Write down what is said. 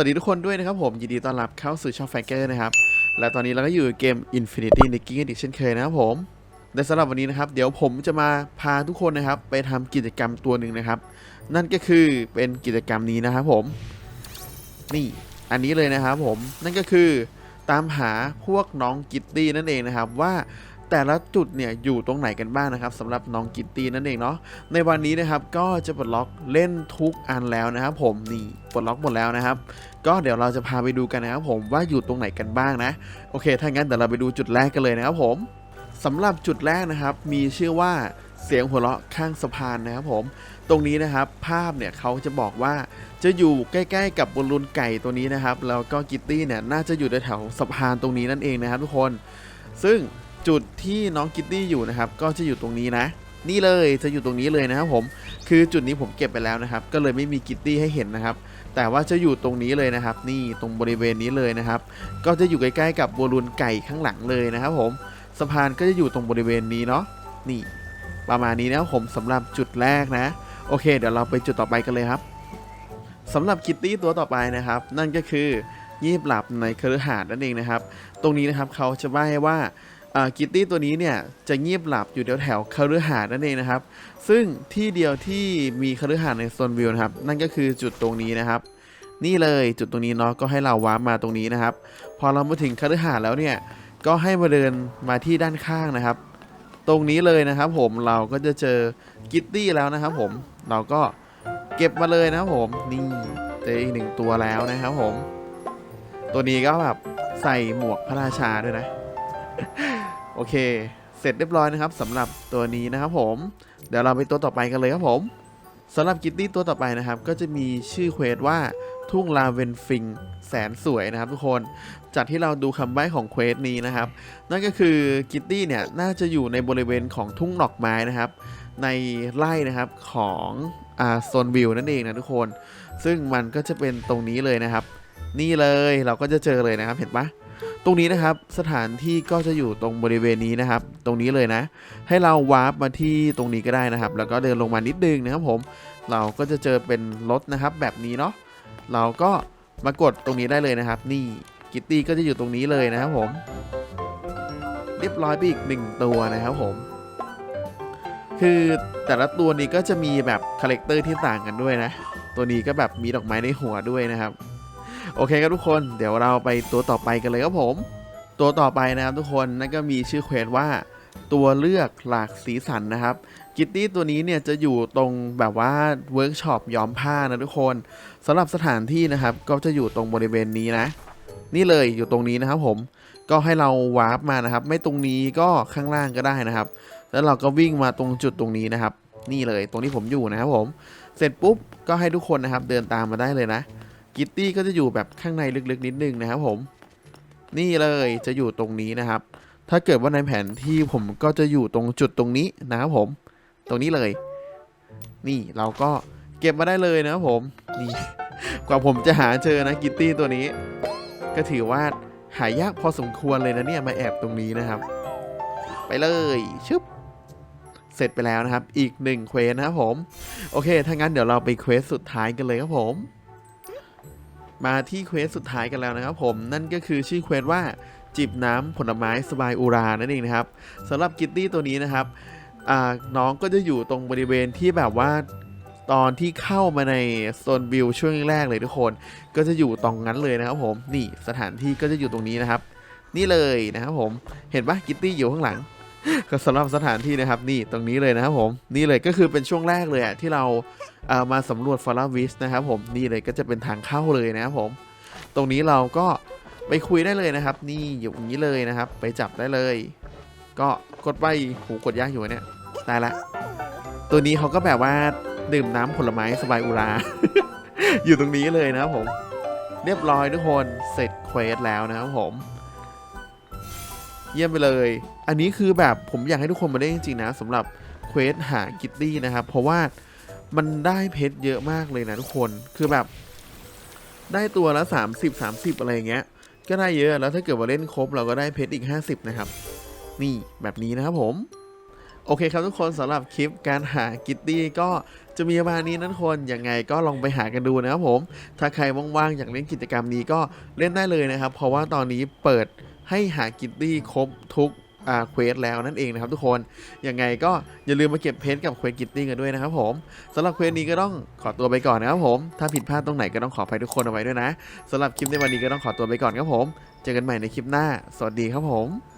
วัสดีทุกคนด้วยนะครับผม ยินดีต้อนรับเข้าสู่ช่องแฟกเกอร์นะครับ และตอนนี้เราก็อยู่เกม Infinity n i c k i n g อีกเช่นเคยนะครับผมในสำหรับวันนี้นะครับ เดี๋ยวผมจะมาพาทุกคนนะครับ ไปทำกิจกรรมตัวหนึ่งนะครับ นั่นก็คือเป็นกิจกรรมนี้นะครับผม นี่อันนี้เลยนะครับผมนั่นก็คือตามหาพวกน้องกิตตี้นั่นเองนะครับว่า แต่ละจุดเนี่ยอยู่ตรงไหนกันบ้างนะครับสำหรับน้องกิตตี้นั่นเองเนาะในวันนี้นะครับก็จะปลดล็อกเล่นทุกอันแล้วนะครับ ผมนี่ปลดล็อกหมดแล้วนะครับ ก็เดี๋ยวเราจะพาไปดูกันนะครับ ผมว่าอยู่ตรงไหนกันบ้างนะโอเค ถ้างั้นเดี๋ยวเราไปดูจุดแรกกันเลยนะครับผมสำหรับจุดแรกนะครับ มีชื่อว่าเสียงหัวเราะข้างสะพานนะครับผม ตรงนี้นะครับภาพเนี่ยเขาจะบอกว่าจะอยู่ใกล้ๆกับบอลลูนไก่ตัวนี้นะครับ แล้วก็กิตตี้เนี่ยน่าจะอยู่แถวสะพานตรงนี้นั่นเองนะครับทุกคน ซึ่ง จุดที่น้องกิตตี้อยู่นะครับ ก็จะอยู่ตรงนี้นะ นี่เลยจะอยู่ตรงนี้เลยนะครับผม คือจุดนี้ผมเก็บไปแล้วนะครับ ก็เลยไม่มีกิตตี้ให้เห็นนะครับ แต่ว่าจะอยู่ตรงนี้เลยนะครับ นี่ตรงบริเวณนี้เลยนะครับ ก็จะอยู่ใกล้ๆกับบอลลูนไก่ข้างหลังเลยนะครับ ผมสะพานก็จะอยู่ตรงบริเวณนี้เนาะนี่ ประมาณนี้นะครับผมสำหรับจุดแรกนะ โอเค เดี๋ยวเราไปจุดต่อไปกันเลยครับสำหรับคิตตี้ตัวต่อไปนะครับ นั่นก็คือยีบหลับในคฤหาสน์นั่นเองนะครับ ตรงนี้นะครับเขาจะใบ้ว่า กิตตี้ตัวนี้เนี่ยจะเงียบหลับอยู่แถวแถวคฤหาสน์นั่นเองนะครับ ซึ่งที่เดียวที่มีคฤหาสน์ในโซนวิวนะครับ นั่นก็คือจุดตรงนี้นะครับ นี่เลยจุดตรงนี้เนาะก็ให้เราวาร์ปมาตรงนี้นะครับ พอเรามาถึงคฤหาสน์แล้วเนี่ยก็ให้มาเดินมาที่ด้านข้างนะครับ ตรงนี้เลยนะครับ ผมเราก็จะเจอกิตตี้แล้วนะครับ ผมเราก็เก็บมาเลยนะครับผมนี่เจออีกหนึ่งตัวแล้วนะครับ ผม ตัวนี้ก็แบบใส่หมวกพระราชาด้วยนะ โอเค เสร็จเรียบร้อยนะครับสำหรับตัวนี้นะครับผม เดี๋ยวเราไปตัวต่อไปกันเลยครับผมสำหรับกิตตี้ตัวต่อไปนะครับ ก็จะมีชื่อเควสว่าทุ่งลาเวนฟิงแสนสวยนะครับทุกคน จากที่เราดูคำใบ้ของเควสนี้นะครับ นั่นก็คือกิตตี้เนี่ยน่าจะอยู่ในบริเวณของทุ่งดอกไม้นะครับ ในไร่นะครับของอาโซนวิวนั่นเองนะทุกคน ซึ่งมันก็จะเป็นตรงนี้เลยนะครับ นี่เลยเราก็จะเจอเลยนะครับเห็นปะ รงนี้นะครับสถานที่ก็จะอยู่ตรงบริเวณนี้นะครับ ตรงนี้เลยนะ ให้เราวาร์ปมาที่ตรงนี้ก็ได้นะครับ แล้วก็เดินลงมานิดนึงนะครับผม เราก็จะเจอเป็นรถนะครับ แบบนี้เนาะเราก็มากดตรงนี้ได้เลยนะครับ นี่กิตตี้ก็จะอยู่ตรงนี้เลยนะครับผม เรียบร้อยไปอีกหนึ่งตัวนะครับผม คือแต่ละตัวนี้ก็จะมีแบบคาแรคเตอร์ที่ต่างกันด้วยนะ ตัวนี้ก็แบบมีดอกไม้ในหัวด้วยนะครับ โอเคครับทุกคนเดี๋ยวเราไปตัวต่อไปกันเลยครับผม ตัวต่อไปนะครับทุกคนนั่นก็มีชื่อเควสว่าตัวเลือกหลากสีสันนะครับกิตตี้ตัวนี้เนี่ยจะอยู่ตรงแบบว่าเวิร์กช็อปย้อมผ้านะทุกคนสำหรับสถานที่นะครับ ก็จะอยู่ตรงบริเวณนี้นะ นี่เลยอยู่ตรงนี้นะครับผมก็ให้เราวาร์ปมานะครับ ไม่ตรงนี้ก็ข้างล่างก็ได้นะครับ แล้วเราก็วิ่งมาตรงจุดตรงนี้นะครับ นี่เลยตรงที่ผมอยู่นะครับผม เสร็จปุ๊บก็ให้ทุกคนนะครับเดินตามมาได้เลยนะ กิตตี้ก็จะอยู่แบบข้างในลึกๆนิดนึงนะครับผม นี่เลยจะอยู่ตรงนี้นะครับ ถ้าเกิดว่าในแผนที่ผมก็จะอยู่ตรงจุดตรงนี้นะครับผม ตรงนี้เลย นี่เราก็เก็บมาได้เลยนะครับผม นี่กว่าผมจะหาเจอนะกิตตี้ตัวนี้ ก็ถือว่าหายากพอสมควรเลยนะเนี่ยมาแอบตรงนี้นะครับ ไปเลยชึบเสร็จไปแล้วนะครับ อีกหนึ่งเควสนะครับผม โอเค ถ้างั้นเดี๋ยวเราไปเควสสุดท้ายกันเลยครับผม มาที่เควสสุดท้ายกันแล้วนะครับผมนั่นก็คือชื่อเควสว่าจิบน้ำผลไม้สบายอุรานั่นเองนะครับสำหรับกิตตี้ตัวนี้นะครับน้องก็จะอยู่ตรงบริเวณที่แบบว่าตอนที่เข้ามาในโซนวิวช่วงแรกเลยทุกคน ก็จะอยู่ตรงนั้นเลยนะครับผมนี่สถานที่ก็จะอยู่ตรงนี้นะครับ นี่เลยนะครับผมเห็นปะกิตตี้อยู่ข้างหลัง ก็สำหรับสถานที่นะครับนี่ตรงนี้เลยนะครับผมนี่เลยก็คือเป็นช่วงแรกเลยอะที่เราเอ่อมาสำรวจฟอร์วิสนะครับผมนี่เลยก็จะเป็นทางเข้าเลยนะครับผม ตรงนี้เราก็ไปคุยได้เลยนะครับ นี่อยู่อย่างนี้เลยนะครับ ไปจับได้เลย ก็กดไปหูกดยากอยู่เนี่ยได้ละ ตัวนี้เขาก็แบบว่าดื่มน้ำผลไม้สบายอุรา อยู่ตรงนี้เลยนะครับผม เรียบร้อยทุกคนเสร็จเควสแล้วนะครับผม เยี่ยมไปเลย อันนี้คือแบบผมอยากให้ทุกคนมาได้จริงๆนะสำหรับเควสหากิตตี้นะครับ เพราะว่ามันได้เพชรเยอะมากเลยนะทุกคนคือแบบ ได้ตัวละ 30 30 อะไรอย่างเงี้ย ก็ได้เยอะแล้วถ้าเกิดว่าเล่นครบเราก็ได้เพชรอีก 50 นะครับ นี่แบบนี้นะครับผมโอเคครับทุกคนสำหรับคลิปการหากิตตี้ก็จะมีประมาณนี้นะทุกคนยังไงก็ลองไปหากันดูนะครับผม ถ้าใครว่างๆอยากเล่นกิจกรรมนี้ก็เล่นได้เลยนะครับ เพราะว่าตอนนี้เปิด ให้หากิตตี้ครบทุกอ่าเควสแล้วนั่นเองนะครับทุกคน ยังไงก็อย่าลืมมาเก็บเพจกับเควสกิตตี้กันด้วยนะครับผมสำหรับเควสนี้ก็ต้องขอตัวไปก่อนนะครับผม ถ้าผิดพลาดตรงไหนก็ต้องขออภัยทุกคนเอาไว้ด้วยนะสำหรับคลิปในวันนี้ก็ต้องขอตัวไปก่อนครับผม เจอกันใหม่ในคลิปหน้า สวัสดีครับผม